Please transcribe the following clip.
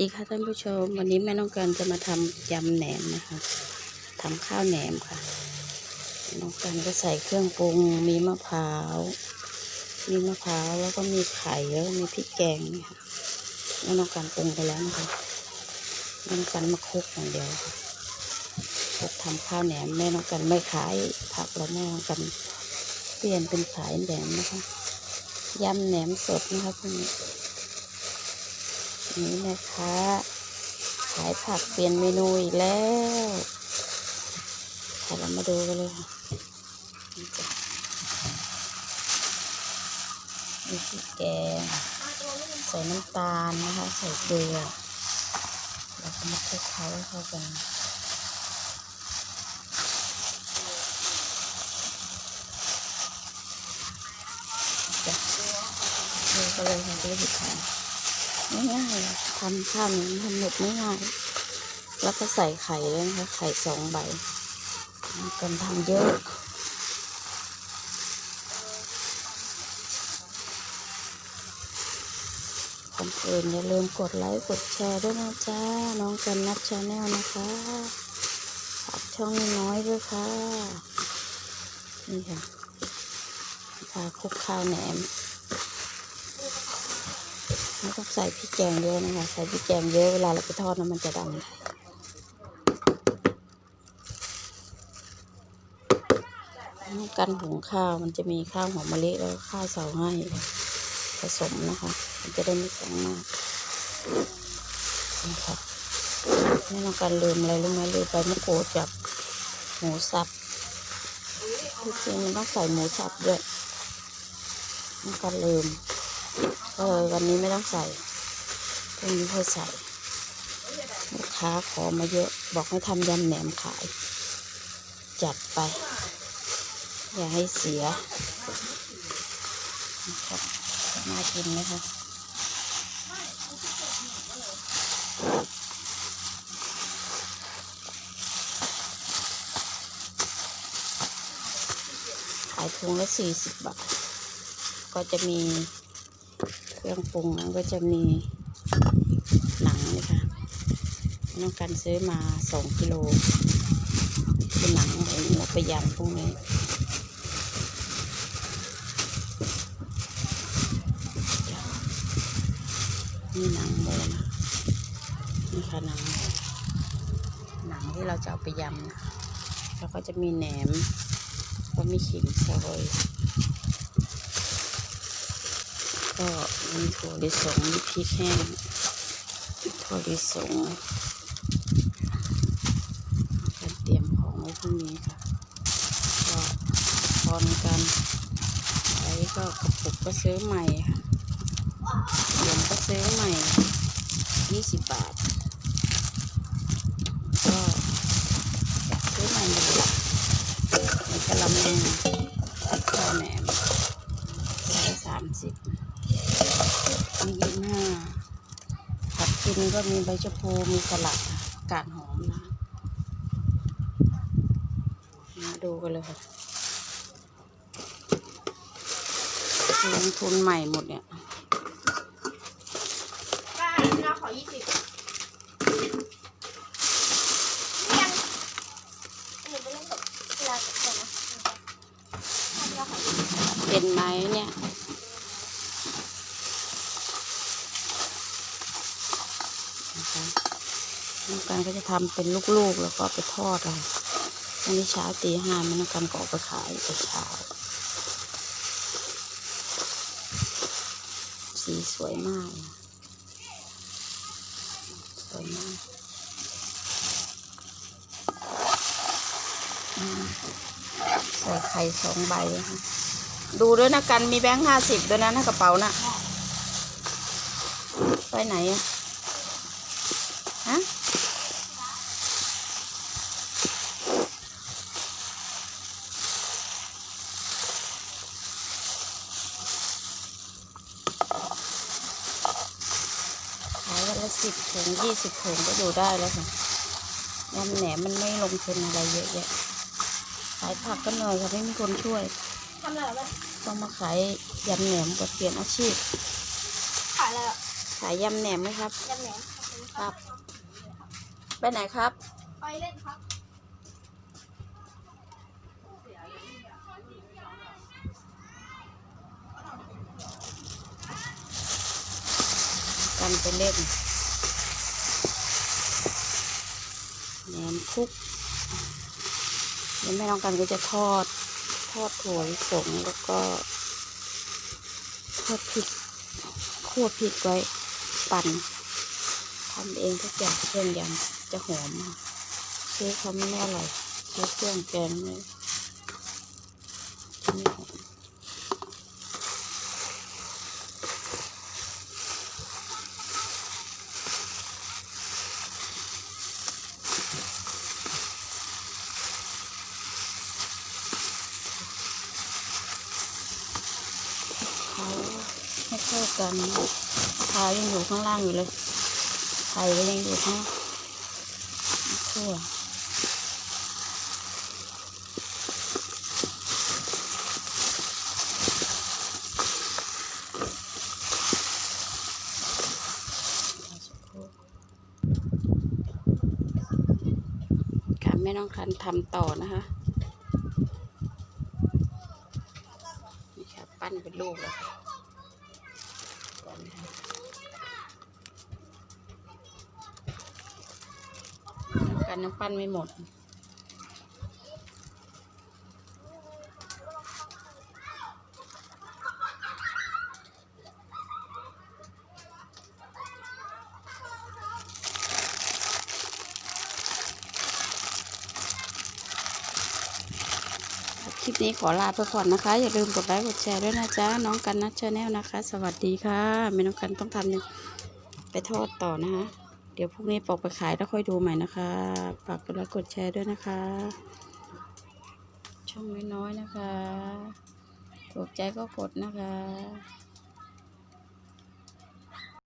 ดีค่ะท่านผู้ชม วันนี้แม่น้องการจะมาทำยำแหนมนะคะทำข้าวแหนมค่ะน้องการก็ใส่เครื่องปรุงมีมะพร้าว มีมะพร้าวแล้วก็มีไข่แล้วมีพริกแกงนี่ค่ะแม่น้องการปรุงไปแล้วนะคะแม่น้องการมาคลุกอย่างเดียวค่ะคลุกทำข้าวแหนมแม่น้องการไม่ขายผักแล้วแม่น้องการเปลี่ยนเป็นขายแหนมนะคะยำแหนมสดนะคะพวกนี้ นี่นะคะ ขายผักเปลี่ยนเมนูอีกแล้วค่ะเรามาดูกันเลยค่ะนี่จ้ะมีพริกแกงใส่น้ำตาลนะคะ ใส่เกลือแล้วก็มาคลุกเคล้าเข้ากันจ้ะดูกันเลยค่ะดูดิค่ะ ง่ายๆทำข้าวเหนียวทำหมดไม่ง่ายแล้วก็ใส่ไข่เลยนะคะไข่สองใบกันทำเยอะคนอื่นอย่าลืมกดไลค์กดแชร์ด้วยนะจ้าน้องกันนัดชาแนลนะคะฝากช่องน้อยด้วยค่ะ นี่ค่ะพาคุกข้าวแหนมไม่ต้อง ใส่พริกแกงเยอะนะคะ ใส่พริกแกงเยอะเวลาเราไปทอดนะมันจะดำการหุงข้าวมันจะมีข้าวหอมมะลิแล้วข้าวเสาให้ผสมนะคะ มันจะได้ไม่แข็งมากนะคะไม่ต้องการลืมอะไรรู้ไหมลืมไปมะกรูดกับหมูสับที่จริงมันต้องใส่หมูสับด้วยไม่ต้องการลืมเออวันนี้ไม่ต้องใส่ พรุ่งนี้ค่อยใส่ลูกค้าขอมาเยอะ บอกให้ทำยำแหนมขาย จัดไป อย่าให้เสียนะครับน่ากินไหมคะขายถุงละสี่สิบบาท ก็จะมีเครื่องปรุงมันก็จะมี หนังนี่ค่ะน้องกันซื้อมาสองกิโลคือหนังหมูหัวไปยำพวกนี้นี่หนังหมูนะนี่ค่ะหนังหมูหนังที่เราจะเอาไปยำนะแล้วก็จะมีแหนมก็มีขิงซอย ก็มีถั่วลิสงมีพริกแห้งถั่วลิสงการเตรียมของไว้พรุ่งนี้ค่ะก็พอนกันไว้ก็กระปุกก็ซื้อใหม่ค่ะเหรียญก็ซื้อใหม่ยี่สิบบาท ก็ซื้อใหม่หมดเลยในกะละมังข้าวแหนมร้อยสามสิบ มียี่ห้า ผัดกินก็มีใบชะพูมีสลัดค่ะกาดหอมนะมาดูกันเลยค่ะลงทุนใหม่หมดเนี่ยป้าเราขอยี่สิบยังหนูไปเล่นกับเวลาก่อนนะเราขอยี่สิบเป็นไหมเนี่ยนะคะน้อง กันก็จะทำเป็นลูกๆแล้วก็ไปทอดเลยวันนี้เช้าตีห้าม่น้องกันก็ออกไปขายแต่เช้า สีสวยมากสวยมากใส่ไข่สองใบนะคะดูด้วยนะกันมีแบงค์ห้าสิบด้วยนะในกระเป๋าน่ะไปไหนอะฮะ วันละสิบถุงยี่สิบถุงก็อยู่ได้แล้วค่ะยำแหนมมันไม่ลงทุนอะไรเยอะแยะ ขายผักก็เหนื่อยค่ะไม่มีคนช่วยทำอะไรเหรอแม่ต้องมาขายยำแหนมก็เปลี่ยนอาชีพ ขายอะไรอะขายยำแหนมไหมครับยำแหนมโอเคครับ ไปไหนครับ ไปเล่นครับ กันไปเล่นแหนมคุกเดี๋ยวแม่น้องกันก็จะทอด ทอดถั่วลิสงแล้วก็ ทอดพริกคั่วพริกไว้ปั่นทำเองทุกอย่างเครื่องยำจะหอมซื้อเขาไม่อร่อยซื้อเครื่องแกงเลยจะไม่หอม เขาให้ เข้ากันขายังอยู่ข้างล่างอยู่เลยไข่ก็ยังอยู่ข้างทั่วการแม่น้องคันทำต่อนะคะนี่ค่ะปั้นเป็นลูกแล้วค่ะก่อนนะคะ น้ำกันน้ำปั้นไม่หมด คลิปนี้ขอลาไปก่อนนะคะ อย่าลืมกดไลค์กดแชร์ด้วยนะจ๊ะ น้องกันนัทชาแนลนะคะ สวัสดีค่ะไม่น้องกันต้องทำไปทอดต่อนะคะ เดี๋ยวพรุ่งนี้ปอกไปขายแล้วค่อยดูใหม่นะคะฝากกดไลค์กดแชร์ด้วยนะคะ ช่องน้อยๆนะคะ ถูกใจก็กดนะคะ